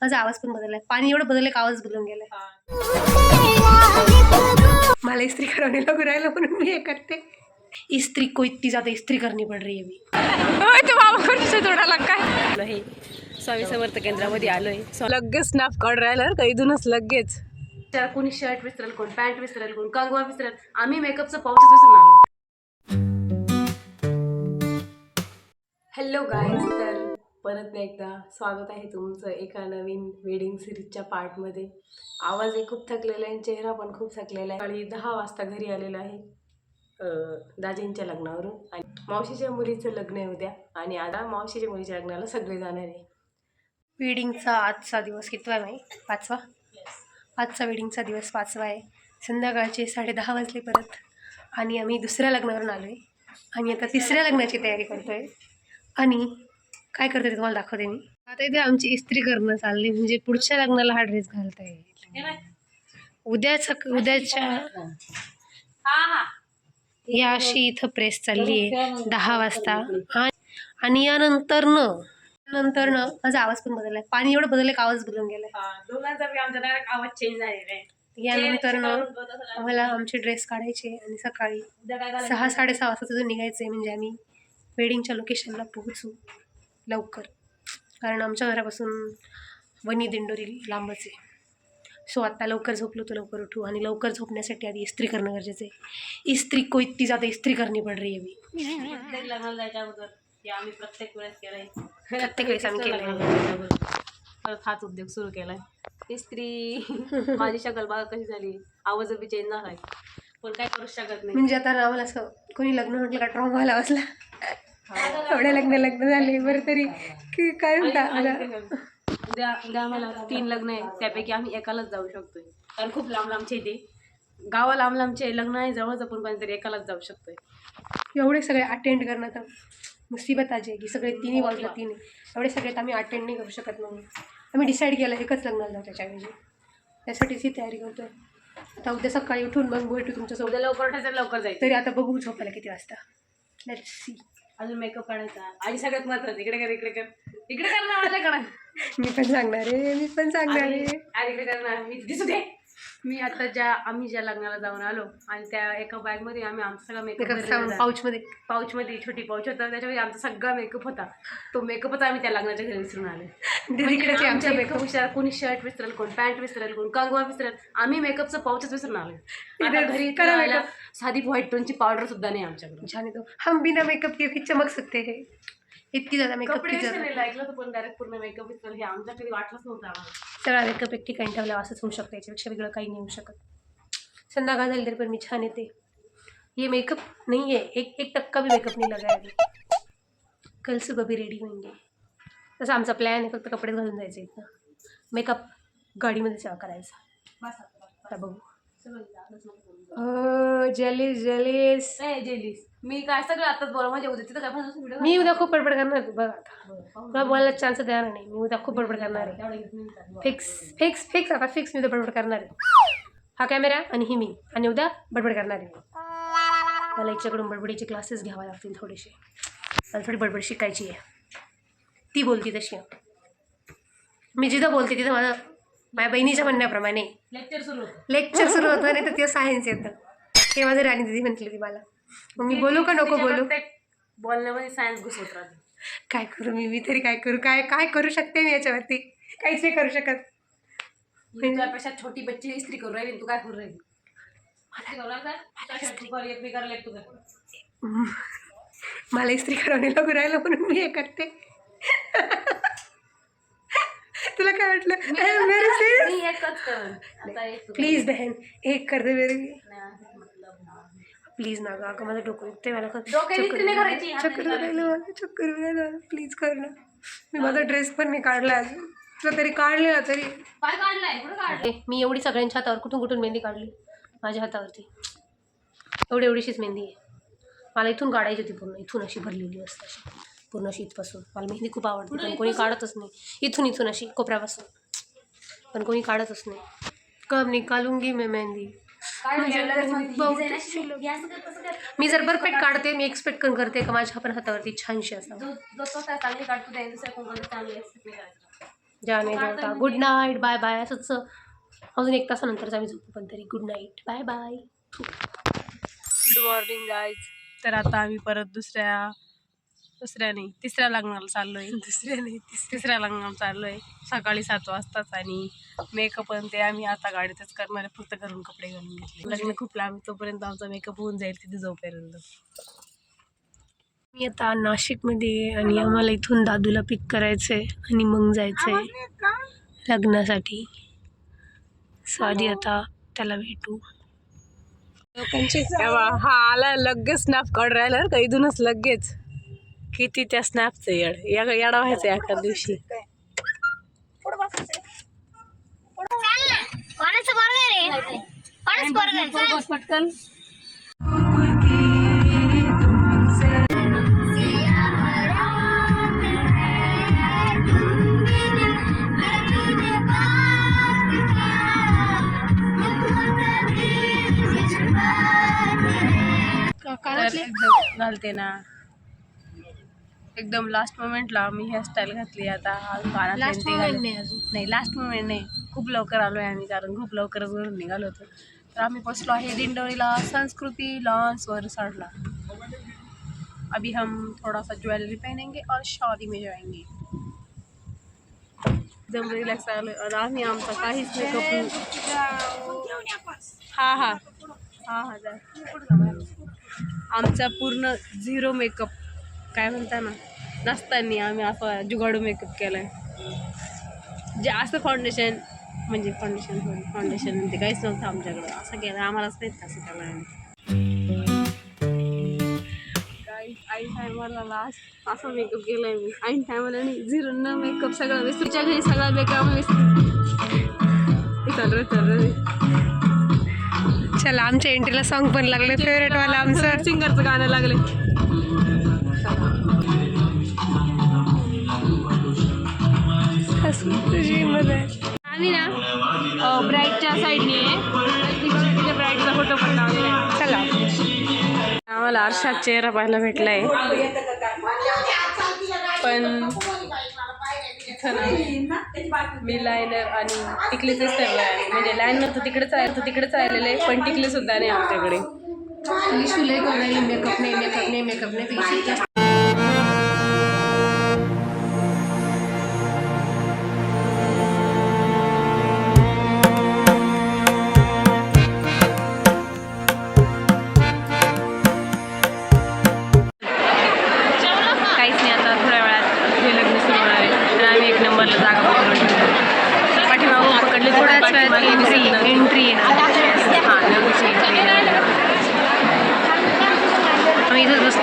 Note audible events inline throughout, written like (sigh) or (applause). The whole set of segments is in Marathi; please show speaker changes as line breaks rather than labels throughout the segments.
माझा आवाज पण बदललाय. पाणी एवढं बदललं का आवाज बदलून गेलाय. मला इस्त्री करावं लागू राहिलं म्हणून मी हे करते. इस्त्री को इतनी ज्यादा इस्त्री करनी पड रही है अभी तो तोडाला? काय? हे स्वामी समर्थ केंद्रामध्ये आलोय. लगेच स्नॅप काढ राहिलं का इथूनच लगेच. कोणी शर्ट विसरेल कोण पॅन्ट विसरेल कोण कंगवा विसरेल आम्ही मेकअपचं पाऊचच विसरून आलो हॅलो गाईज तर परत एकदा स्वागत आहे तुमचं एका नवीन वेडिंग सिरीजच्या पार्टमध्ये आवाज हे खूप थकलेला आहे चेहरा पण खूप थकलेला आहे. आणि दहा वाजता घरी आलेला आहे दाजींच्या लग्नावरून. आणि मावशीच्या मुलीचं लग्न आहे उद्या आणि आता मावशीच्या मुलीच्या लग्नाला सगळे जाणार आहे. वेडिंगचा आजचा दिवस कितवा आहे पाचवा? आजचा वेडिंगचा दिवस पाचवा आहे. संध्याकाळचे साडे दहा वाजले परत आणि आम्ही दुसऱ्या लग्नावरून आलो आहे आणि आता तिसऱ्या लग्नाची तयारी करतो आहे आणि काय करते ते तुम्हाला दाखवते मी. आता इथे आमची इस्त्री करणं चालली म्हणजे पुढच्या लग्नाला हा ड्रेस घालता येईल. उद्या सक उद्याच्या या अशी इथं प्रेस चालली आहे दहा वाजता. आणि यानंतर न नंतर न माझा आवाज पण बदललाय. पाणी एवढं बदललंय का आवाज बदलून गेलाय? यानंतर न आम्हाला आमचे ड्रेस काढायचे आणि सकाळी? सहा साडेसहा वाजता तिथून निघायचं म्हणजे आम्ही वेडिंगच्या लोकेशनला पोहोचू. लवकर. कारण आमच्या घरापासून वनी दिंडोरी लांबच आहे. सो आत्ता लवकर झोपलो तर लवकर उठू आणि लवकर झोपण्यासाठी आधी इस्त्री करणं गरजेचं आहे. इस्त्री को इतनी ज्यादा इस्त्री करनी पड रही
आम्ही प्रत्येक वेळेस केलंय.
प्रत्येक वेळेस आम्ही.
परत हाच उद्योग सुरू केलाय. इस्त्री. माझी शकल बघा कशी झाली. आवाज बी चेंज झालाय. पण काय करू शकत नाही.
म्हणजे आता आम्हाला असं कोणी लग्न म्हटलं का ट्रॉमा आला बसला एवढे लग्न लग्न झाले बरं तरी की काय म्हणता
उद्या उद्या आम्हाला तीन लग्न आहे त्यापैकी आम्ही एकालाच जाऊ शकतोय. कारण खूप लांब लांबचे इथे गावा लांब लांबचे लग्न आहे जवळच आपण कोणतरी एकालाच जाऊ शकतोय.
एवढे सगळे अटेंड करणं तर मुसीबत आजी आहे की सगळे तिन्ही वाजला तिन्ही. एवढे सगळे तर आम्ही अटेंड नाही करू शकत नाही आम्ही डिसाईड केलं एकच लग्नाला जाऊ त्याच्याऐवजी. त्यासाठीच ही तयारी करतोय. आता उद्या सकाळी उठून मग भेटू तुमच्यासोबत.
उद्या लवकर उठायचं लवकर जायचं.
तरी आता बघू झोपायला किती वाजता. लेट सी
अजून मेकअप काढायचा. आणि सगळ्यात महत्वाचं इकडे कर इकडे कर. इकडे कर ना माझ्याकडे
मी पण सांगणार आहे मी पण सांगणार आहे.
आणि इकडे कर ना मी दिसू दे. मी आता ज्या आम्ही ज्या लग्नाला जाऊन आलो आणि त्या एका बॅगमध्ये आम्ही आमचा सगळा मेकअप
पाऊचमध्ये
पाऊच मध्ये छोटी पाऊच होता. त्याच्यामध्ये आमचा सगळा मेकअप होता. तो मेकअपच आम्ही त्या लग्नाच्या घरी विसरून आले.
आहे आमच्या
मेकअप विसरेल कोणी शर्ट विसरेल कोण पॅन्ट विसरेल कोण कंगवा विसरेल आम्ही मेकअपचं पाऊचच विसरून आलो. घरी
करा
लावायला
makeup.
साधी व्हाईट टोनची पावडर सुद्धा नाही आमच्याकडे.
छान हम बिना मेकअप के भी चमक सकते हैं. इतकी ज्यादा मेकअप
ऐकलं तर पण डायरेक्ट पूर्ण मेकअप विसरेल. हे आमच्या कधी वाटलंच नव्हतं आम्हाला.
सगळा मेकअप एक ठिकाणी ठेवला असंच होऊ शकतं याच्यापेक्षा वेगळं काही नाही होऊ शकत. संध्याकाळ झाली तरी पण मी छान येते. ये मेकअप नहीं है एक एक टक्का भी मेकअप नहीं लगाया अभी कल सुबह भी रेडी होंगे तसं आमचा प्लॅन आहे फक्त कपडे घालून जायचं इथं मेकअप गाडीमध्ये सेवा करायचा.
आता,
बघू. जलीस जलीस
जेलीस मी काय सगळं आताच बोला म्हणजे उद्या तिथं काय पण
मी उद्या खूप बडबड करणार आहे, बघ आता. तुला बोलायला चान्स देणार नाही. मी उद्या खूप बडबड करणार आहे. फिक्स फिक्स फिक्स आता फिक्स मी उद्या बडबड करणार आहे. हा कॅमेरा आणि ही मी. आणि उद्या बडबड करणार आहे. मी. मला याच्याकडून बडबडीचे क्लासेस घ्यावे लागतील थोडेसे. मला थोडी बडबड शिकायची आहे. ती बोलती तशी. मी जिथं बोलते तिथं माझं माझ्या बहिणीच्या म्हणण्याप्रमाणे.
लेक्चर सुरू होतं.
लेक्चर सुरू होतं नाही तर ते सायन्स येतं. हे माझं राणी दिदी म्हटली ती मला. मी बोलू का नको बोलू?
बोलण्यामध्ये सायन्स घुसवत राहते.
काय करू मी? मी तरी काय करू? काय काय करू शकते मी याच्यावरती? काहीच नाही करू शकत.
मी तुझ्यापेक्षा छोटी बच्ची इस्त्री करू राहिली तू काय करू राहिली.
मला इस्त्री करावं लागू राहिलं म्हणून मी हे करते. तुला काय वाटलं. प्लीज बहन एक कर दे मेरी
नाही, असं मतलब नाही.
प्लीज ना गं अगं माझं डोकं दुखते मला खरं
डोक्यात नाही करायची, हात
चक्कर
नाही
मला चक्कर प्लीज कर ना. मी माझा ड्रेस पण नाही काढला अजून. तुला तरी काढलेला तरी.
काय काढलाय? कुठं काढलं?
मी एवढी सगळ्यांच्या हातावर कुठून कुठून मेहंदी काढली? माझ्या हातावरती. एवढी एवढीशीच मेहंदी आहे. मला इथून काढायची होती पूर्ण. इथून अशी भरलेली असते अशी. पूर्ण अशी इथपासून. मला मेहंदी खूप आवडते पण कोणी काढतच नाही. इथून इथून अशी कोपऱ्यापासून. पण कोणी काढतच नाही. कब निकालूंगी मैं मेहंदी? मी जर परफेक्ट काढते मी एक्सपेक्ट पण करते का माझ्या पण हातावरती छानशी असावं
जो जो तो त्या चांगली काढतो त्या दुसऱ्या कोण चांगली एक्सपेक्ट नाही करायचं
जेवण जेवता गुड नाईट बाय बाय असंच अजून एक तासानंतरच आम्ही झोपू पण तरी. Good night bye bye
good morning guys तर आता आम्ही परत दुसऱ्या दुसऱ्या नाही तिसऱ्या लग्नाला चाललोय. (laughs) दुसऱ्या नाही तिसऱ्या. लग्नाला चाललोय. सकाळी सात वाजताच आणि मेकअप आणि ते आम्ही आता गाडीतच करणार आहे फक्त घरून कपडे घालून घेतले. लग्न खूप लांब आहे, तोपर्यंत आमचा मेकअप होऊन जाईल तिथे जाऊपर्यंत
मी आता नाशिकमध्ये आहे आणि आम्हाला इथून दादूला पिक करायचं आहे आणि मग जायचं आहे लग्नासाठी. सो आधी आता त्याला भेटू.
हा आला लगेच स्नॅप काढ राहिला का इथूनच लगेच. किती त्या स्नॅपचं येड या येडा व्हायचं एका दिवशी
कोणाचं
पटकन घालते ना एकदम लास्ट मोमेंटला मी हेअरस्टाईल घातली. आता कानात ते घालून नाही लास्ट मोमेंट नाही. खूप लवकर आलो आहे आम्ही कारण खूप लवकरच घरून निघालो होतो. तर आम्ही बसलो आहे दिंडोरीला संस्कृती लॉन्सवर चढला अभी हम थोड़ा सा ज्वेलरी पहनेंगे और शादी में जाएंगे. एकदम रिलॅक्स आलो आणि आम्ही आमचा काहीच मेकअप हा हा. हा हा आमचा पूर्ण झिरो मेकअप काय म्हणता ना नसताना आम्ही असा जुगाडू मेकअप केला आहे जे असं फाउंडेशन म्हणजे फाउंडेशन फाउंडेशन ते काहीच नव्हतं आमच्याकडं. असं केलं आम्हालाच नाही असं केलं आम्ही. ऐन टायमाला लास्ट असा मेकअप केलाय मी. ऐन टायमाला नाही झिरो न मेकअप सगळं विसरूच्या घरी सगळा मेकअप विसरू चल चल
चला आमच्या एंट्रीला सॉन्ग पण लागले. फेवरेट वाला आमचं
सिंगरचं गाणं लागले आम्ही ना ब्राईडच्या साईडने तिथे ब्राईडचा फोटो पण लावलेला आहे.
चला.
आम्हाला आरशात चेहरा पाहायला भेटलाय. पण इथं ना मी लायनर आणि टिकलीच ठेवलं आहे. म्हणजे लायनर तर तिकडेच आहे तर तिकडेच राहिलेलं आहे पण टिकली सुद्धा नाही आमच्याकडे.
शिवले मेकअप नाही मेकअप नाही मेकअप नाही
आम्ही
इथंच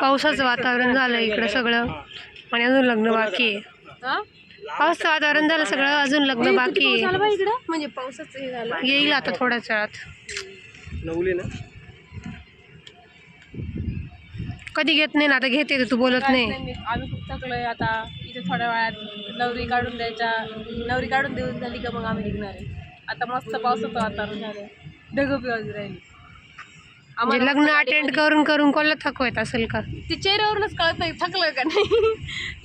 पावसाचं वातावरण झालं इकडं सगळं. आणि अजून लग्न बाकी आहे. पावसाचं वातावरण झालं सगळं अजून लग्न बाकी आहे.
इकडं? म्हणजे पावसाचं हे झालं.
येईल आता थोड्याच वेळात कधी घेत नाही ना आता घेते तर तू बोलत नाही
मी- आम्ही खूप थकलोय आता. इथे थोड्या वेळात नवरी काढून द्यायच्या. नवरी काढून देऊन झाली का मग आम्ही निघणार आहे. आता मस्त पावसाचं वातावरण झालंय. ढग पिवाजी राहिली.
म्हणजे लग्न अटेंड करून करून कोणाला थकवत असेल का?
ते चेहऱ्यावरूनच कळत नाही थकलं का नाही?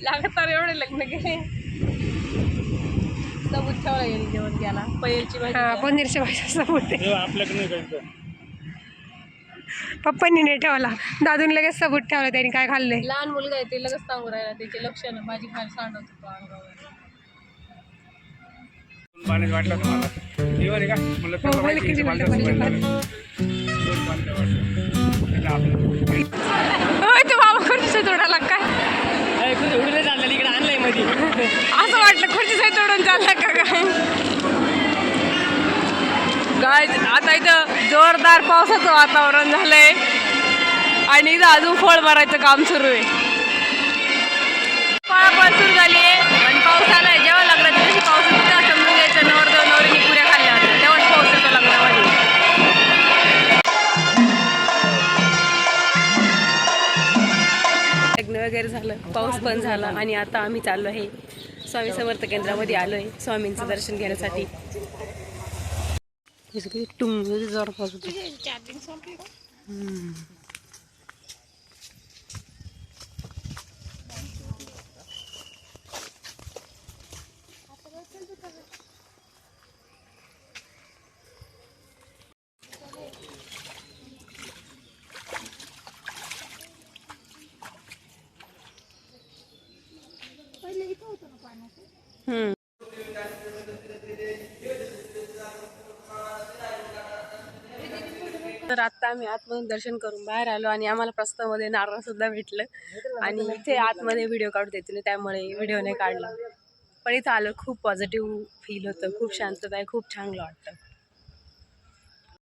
(laughs) लगातार एवढे लग्न गेले सबूत ठेवला गेली जेवण भाजी
हा पनीरच्या सबूत पप्पांनी नाही ठेवला. दादून लगेच सबूत ठेवला त्यांनी काय खाल्लंय?
लहान मुलगा आहे ते लगेच सांगू राहिला त्याचे लक्षण माझी खाली सांडत होतो अंगावर.
पाण्यात वाटलं तुम्हाला जेवण आहे का? म्हणलं
हो, वाटलं
असं वाटलं खुर्ची तोडून चालला का काय? काय आता इथं जोरदार पावसाचं वातावरण झालंय. आणि इथं अजून फळ मारायचं काम सुरू आहे. पळापळ सुरू झाली. पण झाला आणि आता आम्ही चाललो आहे स्वामी समर्थ केंद्रामध्ये आलो आहे स्वामींचं दर्शन घेण्यासाठी. टुंग जोर तर आता आम्ही आतमधून दर्शन करून बाहेर आलो आणि आम्हाला प्रस्तावमध्ये नारळ सुद्धा भेटलं. आणि इथे आतमध्ये व्हिडिओ काढू देते ना त्यामुळे व्हिडिओ नाही काढला. पण इथं आलं खूप पॉझिटिव्ह फील होतं खूप शांतता आहे खूप चांगलं वाटतं.